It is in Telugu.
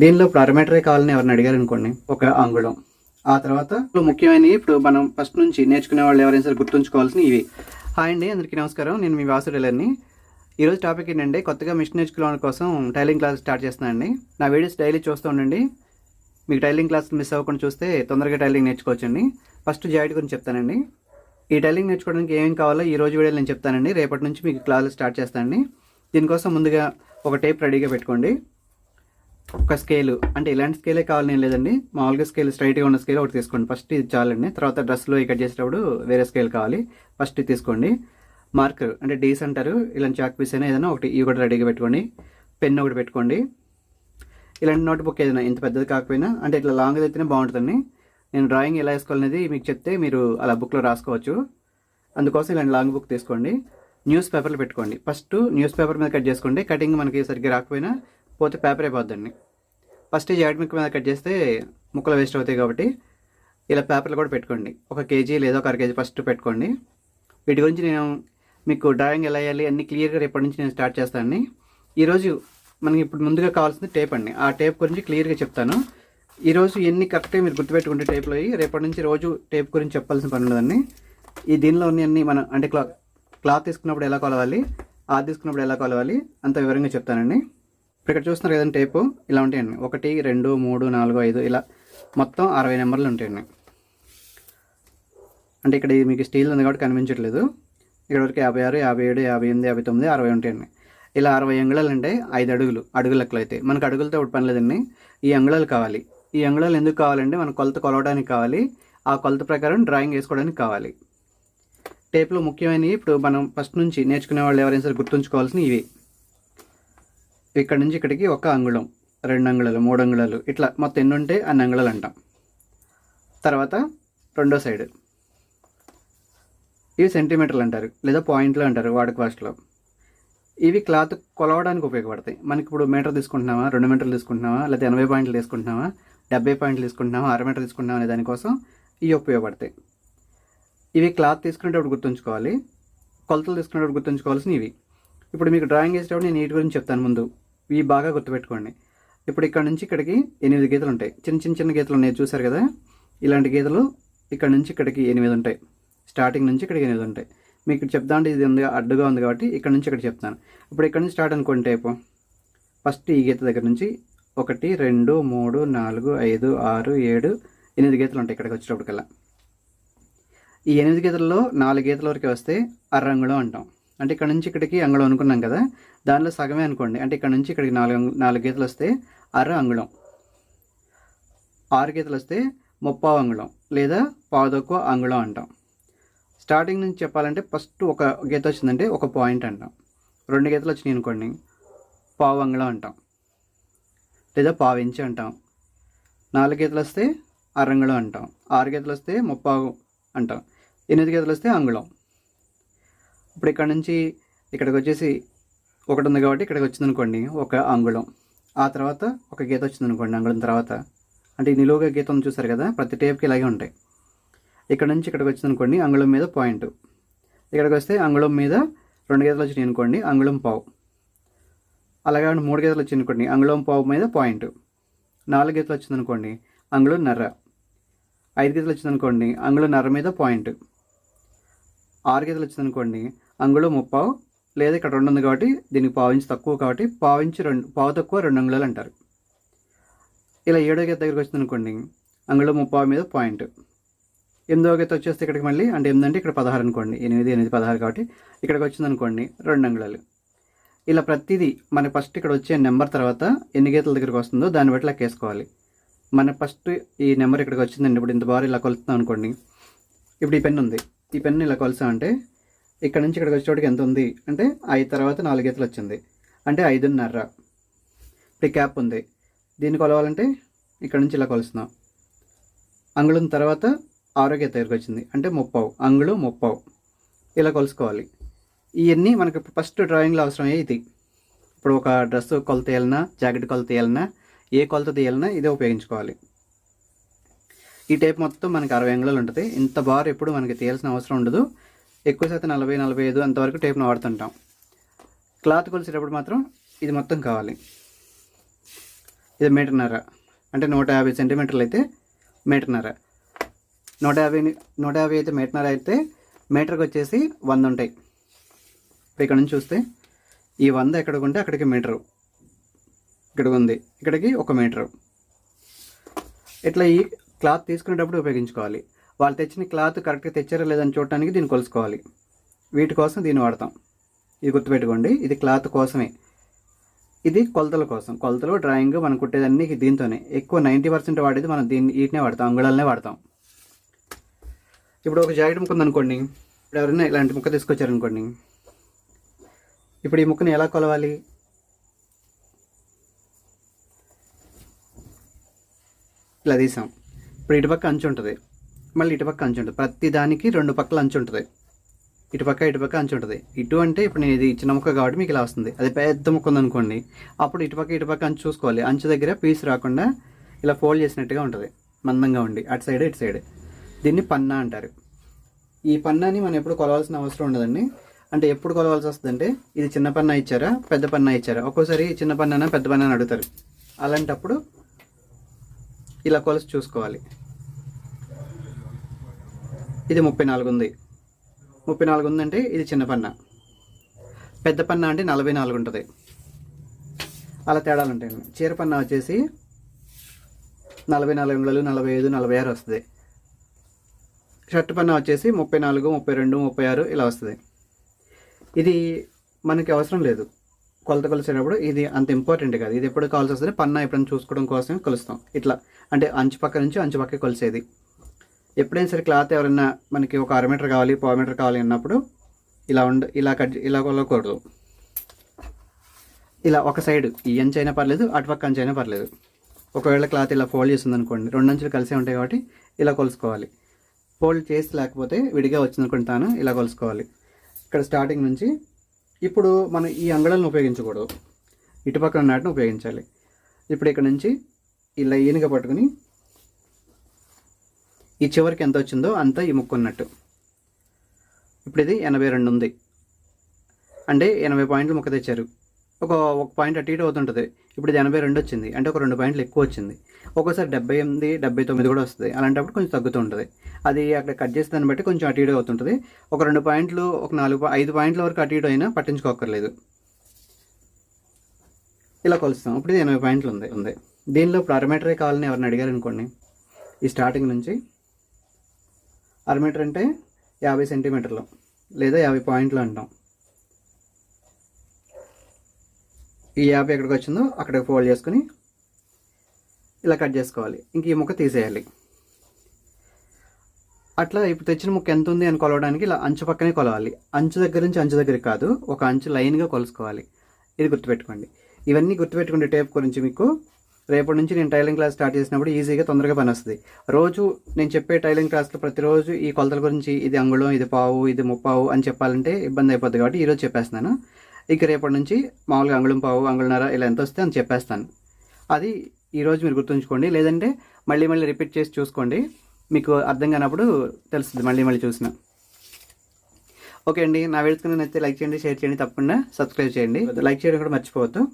దీనిలో ఇప్పుడు కావాలని ఎవరిని అడిగారు అనుకోండి ఒక అంగుళం. ఆ తర్వాత ఇప్పుడు ముఖ్యమైనవి ఇప్పుడు మనం ఫస్ట్ నుంచి నేర్చుకునే వాళ్ళు ఎవరైనా సరే గుర్తుంచుకోవాల్సిన ఇవి. హాయ్ అండి అందరికీ నమస్కారం. నేను మీ వాసు టైలర్ని ఈరోజు టాపిక్ ఏంటంటే కొత్తగా మిషన్ నేర్చుకోవడం కోసం టైలింగ్ క్లాస్ స్టార్ట్ చేస్తున్నానండి. నా వీడియోస్ డైలీ చూస్తూ ఉండండి. మీకు టైలింగ్ క్లాస్ మిస్ అవ్వకుండా చూస్తే తొందరగా టైలింగ్ నేర్చుకోవచ్చండి. ఫస్ట్ జాయిట్ గురించి చెప్తానండి. ఈ టైలింగ్ నేర్చుకోవడానికి ఏమేమి కావాలో ఈ రోజు వీడియోలో నేను చెప్తానండి. రేపటి నుంచి మీకు క్లాసులు స్టార్ట్ చేస్తానండి. దీనికోసం ముందుగా ఒక టేప్ రెడీగా పెట్టుకోండి. ఒక స్కేలు అంటే ఇలాంటి స్కేలే కావాలని లేదండి. మామూలుగా స్కేల్ స్ట్రైట్గా ఉన్న స్కేల్ ఒకటి తీసుకోండి. ఫస్ట్ ఇది చాలండి. తర్వాత డ్రెస్లో కట్ చేసేటప్పుడు వేరే స్కేల్ కావాలి. ఫస్ట్ ఇది తీసుకోండి. మార్కర్ అంటే డీస్ అంటారు. ఇలాంటి చాక్ పీస్ అయినా ఏదైనా ఒకటి ఇవి కూడా రెడీగా పెట్టుకోండి. పెన్ ఒకటి పెట్టుకోండి. ఇలాంటి నోట్ బుక్ ఏదైనా ఇంత పెద్దది కాకపోయినా అంటే ఇట్లా లాంగ్ అయితేనే బాగుంటుందండి. నేను డ్రాయింగ్ ఎలా వేసుకోవాలనేది మీకు చెప్తే మీరు అలా బుక్లో రాసుకోవచ్చు. అందుకోసం ఇలాంటి లాంగ్ బుక్ తీసుకోండి. న్యూస్ పేపర్లు పెట్టుకోండి. ఫస్ట్ న్యూస్ పేపర్ మీద కట్ చేసుకోండి. కటింగ్ మనకి సరిగ్గా రాకపోయినా పోతే పేపర్ అయిపోద్దండి. ఫస్ట్ ఈ జాయింట్ మీద కట్ చేస్తే ముక్కలు వేస్ట్ అవుతాయి కాబట్టి ఇలా పేపర్లు కూడా పెట్టుకోండి. ఒక కేజీ లేదా ఒక అర కేజీ ఫస్ట్ పెట్టుకోండి. వీటి గురించి నేను మీకు డ్రాయింగ్ ఎలా వేయాలి అన్ని క్లియర్గా రేపటి నుంచి నేను స్టార్ట్ చేస్తానండి. ఈరోజు మనకి ఇప్పుడు ముందుగా కావాల్సింది టేప్ అండి. ఆ టేప్ గురించి క్లియర్గా చెప్తాను. ఈరోజు ఎన్ని కరెక్ట్గా మీరు గుర్తుపెట్టుకుంటే టేప్లో అయ్యి రేపటి నుంచి రోజు టేప్ గురించి చెప్పాల్సిన పని ఉండదండి. ఈ దీనిలో అన్ని మనం అంటే క్లాత్ క్లాత్ తీసుకున్నప్పుడు ఎలా కొలవాలి ఆ తీసుకున్నప్పుడు ఎలా కొలవాలి అంత వివరంగా చెప్తానండి. ఇప్పుడు ఇక్కడ చూస్తున్నారు కదండి టేపు. ఇలా ఉంటాయండి. ఒకటి రెండు మూడు నాలుగు ఐదు ఇలా మొత్తం అరవై నెంబర్లు ఉంటాయండి. అంటే ఇక్కడ మీకు స్టీల్ ఉంది కాబట్టి కనిపించట్లేదు. ఇక్కడ వరకు యాభై ఆరు యాభై ఏడు యాభై ఎనిమిది యాభై తొమ్మిది అరవై ఉంటాయండి. ఇలా అరవై అంగుళాలు అంటే ఐదు అడుగులు అడుగు లెక్కలు అయితే. మనకు అడుగులతో ఒకటి పని లేదండి. ఈ అంగుళాలు కావాలి. ఈ అంగుళాలు ఎందుకు కావాలంటే మన కొలత కొలవడానికి కావాలి. ఆ కొలత ప్రకారం డ్రాయింగ్ వేసుకోవడానికి కావాలి. టేప్లో ముఖ్యమైనవి. ఇప్పుడు మనం ఫస్ట్ నుంచి నేర్చుకునే వాళ్ళు ఎవరైనా సరే గుర్తుంచుకోవాల్సినవి ఇవి. ఇక్కడ నుంచి ఇక్కడికి ఒక అంగుళం రెండు అంగుళాలు మూడు అంగుళాలు ఇట్లా మొత్తం ఎన్ని ఉంటే అన్ని అంగుళాలు అంటాం. తర్వాత రెండో సైడ్. ఇవి సెంటీమీటర్లు అంటారు లేదా పాయింట్లు అంటారు వాడుక భాషలో. ఇవి క్లాత్ కొలవడానికి ఉపయోగపడతాయి. మనకి ఇప్పుడు మీటర్ తీసుకుంటున్నామా రెండు మీటర్లు తీసుకుంటున్నామా లేదా ఎనభై పాయింట్లు తీసుకుంటున్నామా డెబ్బై పాయింట్లు తీసుకుంటున్నామా అర మీటర్ తీసుకుంటున్నామా అనే దానికోసం ఇవి ఉపయోగపడతాయి. ఇవి క్లాత్ తీసుకునేటప్పుడు గుర్తుంచుకోవాలి కొలతలు తీసుకునేటప్పుడు గుర్తుంచుకోవాల్సిన ఇవి. ఇప్పుడు మీకు డ్రాయింగ్ వేసేటప్పుడు నేను వీటి గురించి చెప్తాను ముందు. ఇవి బాగా గుర్తుపెట్టుకోండి. ఇప్పుడు ఇక్కడ నుంచి ఇక్కడికి ఎనిమిది గీతలు ఉంటాయి. చిన్న చిన్న చిన్న గీతలు ఉన్నాయి చూసారు కదా? ఇలాంటి గీతలు ఇక్కడ నుంచి ఇక్కడికి ఎనిమిది ఉంటాయి. స్టార్టింగ్ నుంచి ఇక్కడికి ఎనిమిది ఉంటాయి. మీకు చెప్తా అంటే ఇది ఉంది అడ్డుగా ఉంది కాబట్టి ఇక్కడ నుంచి ఇక్కడ చెప్తాను. ఇప్పుడు ఇక్కడ నుంచి స్టార్ట్ అనుకోండి టైపు. ఫస్ట్ ఈ గీత దగ్గర నుంచి ఒకటి రెండు మూడు నాలుగు ఐదు ఆరు ఏడు ఎనిమిది గీతలు ఉంటాయి ఇక్కడికి వచ్చేటప్పటికల్లా. ఈ ఎనిమిది గీతల్లో నాలుగు గీతల వరకు వస్తే అర్రంగుళం అంటాం. అంటే ఇక్కడ నుంచి ఇక్కడికి అంగుళం అనుకున్నాం కదా దానిలో సగమే అనుకోండి. అంటే ఇక్కడ నుంచి ఇక్కడికి నాలుగు నాలుగు గీతలు వస్తే అర అంగుళం. ఆరు గీతలు వస్తే ముప్పావు అంగుళం లేదా పావుదక్కువ అంగుళం అంటాం. స్టార్టింగ్ నుంచి చెప్పాలంటే ఫస్ట్ ఒక గీత వచ్చిందంటే ఒక పాయింట్ అంటాం. రెండు గీతలు వచ్చినాయి అనుకోండి పావు అంగుళం అంటాం. లేదా పావు ఇంచు అంటాం. నాలుగు గీతలు వస్తే అరంగుళం అంటాం. ఆరు గీతలు వస్తే ముప్పావు అంటాం. ఎనిమిది గీతలు వస్తే అంగుళం. ఇప్పుడు ఇక్కడ నుంచి ఇక్కడికి వచ్చేసి ఒకటి ఉంది కాబట్టి ఇక్కడికి వచ్చింది అనుకోండి ఒక అంగుళం. ఆ తర్వాత ఒక గీత వచ్చింది అనుకోండి అంగుళం తర్వాత. అంటే నిలువుగా గీత ఉంది చూసారు కదా ప్రతి టేప్కి ఇలాగే ఉంటాయి. ఇక్కడ నుంచి ఇక్కడికి వచ్చింది అనుకోండి అంగుళం మీద పాయింట్. ఇక్కడికి వస్తే అంగుళం మీద రెండు గీతలు వచ్చినాయి అనుకోండి అంగుళం పావు. అలాగే మూడు గీతలు వచ్చింది అనుకోండి అంగుళం పావు మీద పాయింట్. నాలుగు గీతలు వచ్చింది అనుకోండి అంగుళం నర్ర. ఐదు గీతలు వచ్చింది అనుకోండి అంగుళం నర్ర మీద పాయింట్. ఆరు గీతలు వచ్చింది అనుకోండి అంగుళం ముప్పావు లేదా ఇక్కడ రెండు ఉంది కాబట్టి దీనికి పావించి తక్కువ కాబట్టి పావించి రెండు పావు తక్కువ రెండు అంగుళాలు అంటారు. ఇలా ఏడో గీత దగ్గరికి వచ్చింది అనుకోండి అంగుళం ముప్పావు మీద పాయింట్. ఎనిమిదో గీత వచ్చేస్తే ఇక్కడికి మళ్ళీ అంటే ఎనిమిది అంటే ఇక్కడ పదహారు అనుకోండి ఎనిమిది ఎనిమిది పదహారు కాబట్టి ఇక్కడికి వచ్చింది అనుకోండి రెండు అంగుళాలు. ఇలా ప్రతిదీ మన ఫస్ట్ ఇక్కడ వచ్చే నెంబర్ తర్వాత ఎన్ని గీతల దగ్గరికి వస్తుందో దాన్ని బట్టి లెక్కేసుకోవాలి మన ఫస్ట్ ఈ నెంబర్ ఇక్కడికి వచ్చిందండి ఇప్పుడు ఇంత బాగా ఇలా కొలుస్తున్నాం అనుకోండి ఇప్పుడు ఈ పెన్ ఉంది. ఈ పెన్ను ఇలా కొలిసామంటే ఇక్కడ నుంచి ఇక్కడికి వచ్చేటోటికి ఎంత ఉంది అంటే ఐదు తర్వాత నాలుగు గీతలు వచ్చింది. అంటే ఐదున్నర. ఇప్పుడు క్యాప్ ఉంది. దీన్ని కొలవాలంటే ఇక్కడ నుంచి ఇలా కొలుస్తున్నాం. అంగుళం తర్వాత ఆరో గీత దగ్గరికి వచ్చింది. అంటే ముప్పావు. అంగుళం ముప్పావు. ఇలా కొలుసుకోవాలి. ఇవన్నీ మనకి ఫస్ట్ డ్రాయింగ్లో అవసరమయ్యే ఇది. ఇప్పుడు ఒక డ్రెస్ కొలత వేయాలన్నా జాకెట్ కొలత వేయాలన్నా ఏ కొలత తీయాలన్నా ఇదే ఉపయోగించుకోవాలి. ఈ టైప్ మొత్తం మనకి అరవై అంగుళాలు ఉంటుంది. ఇంత బార్ ఎప్పుడు మనకి తీయాల్సిన అవసరం ఉండదు. ఎక్కువ శాతం నలభై నలభై ఐదు అంతవరకు టేప్ను వాడుతుంటాం. క్లాత్ కొలిసేటప్పుడు మాత్రం ఇది మొత్తం కావాలి. ఇది మీటర్న్నర అంటే నూట యాభై సెంటీమీటర్లు అయితే మీటర్న్నర నూట యాభై నూట యాభై అయితే మీటర్న్నర అయితే మీటర్కి వచ్చేసి వంద ఉంటాయి. ఇప్పుడు ఇక్కడ నుంచి చూస్తే ఈ వంద ఎక్కడికి ఉంటే అక్కడికి మీటరు. ఇక్కడికి ఉంది. ఇక్కడికి ఒక మీటరు. ఇట్లా ఈ క్లాత్ తీసుకునేటప్పుడు ఉపయోగించుకోవాలి. వాళ్ళు తెచ్చిన క్లాత్ కరెక్ట్గా తెచ్చారా లేదని చూడటానికి దీన్ని కొలుసుకోవాలి. వీటి కోసం దీన్ని వాడతాం. ఇది గుర్తుపెట్టుకోండి ఇది క్లాత్ కోసమే. ఇది కొలతల కోసం. కొలతలు డ్రాయింగ్ మనం కుట్టేదన్నీ దీంతోనే. ఎక్కువ నైంటీ పర్సెంట్ వాడేది మనం దీన్ని వీటినే వాడతాం అంగుళాలనే వాడతాం. ఇప్పుడు ఒక జాకెట్ ముక్క ఉందనుకోండి ఇప్పుడు ఎవరైనా ఇలాంటి ముక్క తీసుకొచ్చారనుకోండి. ఇప్పుడు ఈ ముక్కని ఎలా కొలవాలి? ఇలా తీసాం. ఇప్పుడు ఇటుపక్క అంచు ఉంటుంది. మళ్ళీ ఇటుపక్క అంచు ఉంటుంది. ప్రతి దానికి రెండు పక్కల అంచు ఉంటుంది. ఇటుపక్క ఇటుపక్క అంచు ఉంటుంది. ఇటు అంటే ఇప్పుడు నేను ఇది చిన్న ముక్క కాబట్టి మీకు ఇలా వస్తుంది. అది పెద్ద ముక్క ఉందనుకోండి అప్పుడు ఇటుపక్క ఇటుపక్క అంచు చూసుకోవాలి. అంచు దగ్గర పీస్ రాకుండా ఇలా ఫోల్డ్ చేసినట్టుగా ఉంటుంది. మందంగా ఉండి అటు సైడ్ ఇటు సైడ్. దీన్ని పన్నా అంటారు. ఈ పన్నాని మనం ఎప్పుడు కొలవాల్సిన అవసరం ఉండదండి. అంటే ఎప్పుడు కొలవాల్సి వస్తుందంటే ఇది చిన్న పన్నా ఇచ్చారా పెద్ద పన్నా ఇచ్చారా? ఒక్కోసారి చిన్న పన్నానా పెద్ద పన్నా అడుగుతారు. అలాంటప్పుడు ఇలా కొలసి చూసుకోవాలి. ఇది ముప్పై నాలుగు ఉంది. ముప్పై నాలుగు ఉందంటే ఇది చిన్న పన్న. పెద్ద పన్న అంటే నలభై నాలుగు ఉంటుంది. అలా తేడాలు ఉంటాయి. చీర పన్న వచ్చేసి నలభై నాలుగు అంగుళాలు నలభై ఐదు నలభై ఆరు వస్తుంది. షర్ట్ పన్న వచ్చేసి ముప్పై నాలుగు ముప్పై రెండు ముప్పై ఆరు ఇలా వస్తుంది. ఇది మనకి అవసరం లేదు. కొలత కొలిసేటప్పుడు ఇది అంత ఇంపార్టెంట్ కాదు. ఇది ఎప్పుడు కావాల్సి వస్తుంది పన్న ఎప్పుడైనా చూసుకోవడం కోసమే కొలుస్తాం. ఇట్లా. అంటే అంచు పక్క నుంచి అంచు పక్క కొలిసేది. ఎప్పుడైనా సరే క్లాత్ ఎవరైనా మనకి ఒక అర మీటర్ కావాలి పావు మీటర్ కావాలి అన్నప్పుడు ఇలా ఉండ ఇలా కట్ ఇలా కొలకూడదు ఇలా ఒక సైడ్ ఈ అంచు అయినా పర్లేదు అటుపక్క అంచు అయినా పర్లేదు. ఒకవేళ క్లాత్ ఇలా ఫోల్డ్ చేస్తుంది అనుకోండి రెండు అంచులు కలిసే ఉంటాయి కాబట్టి ఇలా కొలుసుకోవాలి. ఫోల్డ్ చేసి లేకపోతే విడిగా వచ్చింది అనుకుంటాను ఇలా కొలుసుకోవాలి. ఇక్కడ స్టార్టింగ్ నుంచి ఇప్పుడు మనం ఈ అంగళాలను ఉపయోగించకూడదు. ఇటుపక్కన నాటిని ఉపయోగించాలి. ఇప్పుడు ఇక్కడ నుంచి ఇలా ఈనగా పట్టుకుని ఈ చివరికి ఎంత వచ్చిందో అంత ఈ ముక్కున్నట్టు ఇప్పుడు ఇది ఎనభై రెండు ఉంది. అంటే ఎనభై పాయింట్లు ముక్క తెచ్చారు. ఒక ఒక పాయింట్ అటు ఇటు అవుతుంటుంది. ఇప్పుడు ఇది ఎనభై రెండు వచ్చింది. అంటే ఒక రెండు పాయింట్లు ఎక్కువ వచ్చింది. ఒక్కోసారి డెబ్బై ఎనిమిది డెబ్బై తొమ్మిది కూడా వస్తుంది. అలాంటప్పుడు కొంచెం తగ్గుతూ ఉంటుంది. అది అక్కడ కట్ చేసే దాన్ని బట్టి కొంచెం అటు ఇటు అవుతుంటుంది. ఒక రెండు పాయింట్లు ఒక నాలుగు ఐదు పాయింట్ల వరకు అటు ఇటు అయినా పట్టించుకోకర్లేదు ఇలా కొలుస్తాం. ఇప్పుడు ఇది ఎనభై పాయింట్లు ఉంది ఉంది. దీనిలో ఇప్పుడు అరమీటరే కావాలని ఎవరిని అడిగారు అనుకోండి ఈ స్టార్టింగ్ నుంచి అరమీటర్ అంటే యాభై సెంటీమీటర్లు లేదా యాభై పాయింట్లు అంటాం. ఈ యాప్ ఎక్కడికి వచ్చిందో అక్కడికి ఫోల్డ్ చేసుకుని ఇలా కట్ చేసుకోవాలి. ఇంక ఈ ముక్క తీసేయాలి. అట్లా ఇప్పుడు తెచ్చిన ముక్క ఎంత ఉంది అని కొలవడానికి ఇలా అంచు పక్కనే కొలవాలి. అంచు దగ్గర నుంచి అంచు దగ్గరికి కాదు ఒక అంచు లైన్గా కొలుసుకోవాలి. ఇది గుర్తుపెట్టుకోండి. ఇవన్నీ గుర్తుపెట్టుకునే టేప్ గురించి మీకు రేపటి నుంచి నేను టైలింగ్ క్లాస్ స్టార్ట్ చేసినప్పుడు ఈజీగా తొందరగా పని వస్తుంది. రోజు నేను చెప్పే టైలింగ్ క్లాస్లో ప్రతిరోజు ఈ కొలతల గురించి ఇది అంగుళం ఇది పావు ఇది ముప్పావు అని చెప్పాలంటే ఇబ్బంది అయిపోద్ది కాబట్టి ఈరోజు చెప్పేస్తున్నాను. ఇక రేపటి నుంచి మామూలుగా అంగుళం పావు అంగుళన్నర ఇలా ఎంత వస్తే అని చెప్పేస్తాను. అది ఈరోజు మీరు గుర్తుంచుకోండి. లేదంటే మళ్ళీ మళ్ళీ రిపీట్ చేసి చూసుకోండి. మీకు అర్థం కానప్పుడు తెలుస్తుంది. మళ్ళీ మళ్ళీ చూసిన. ఓకే అండి. నా వీడియోస్ నచ్చితే లైక్ చేయండి షేర్ చేయండి తప్పకుండా సబ్స్క్రైబ్ చేయండి. లైక్ చేయడం కూడా మర్చిపోవద్దు.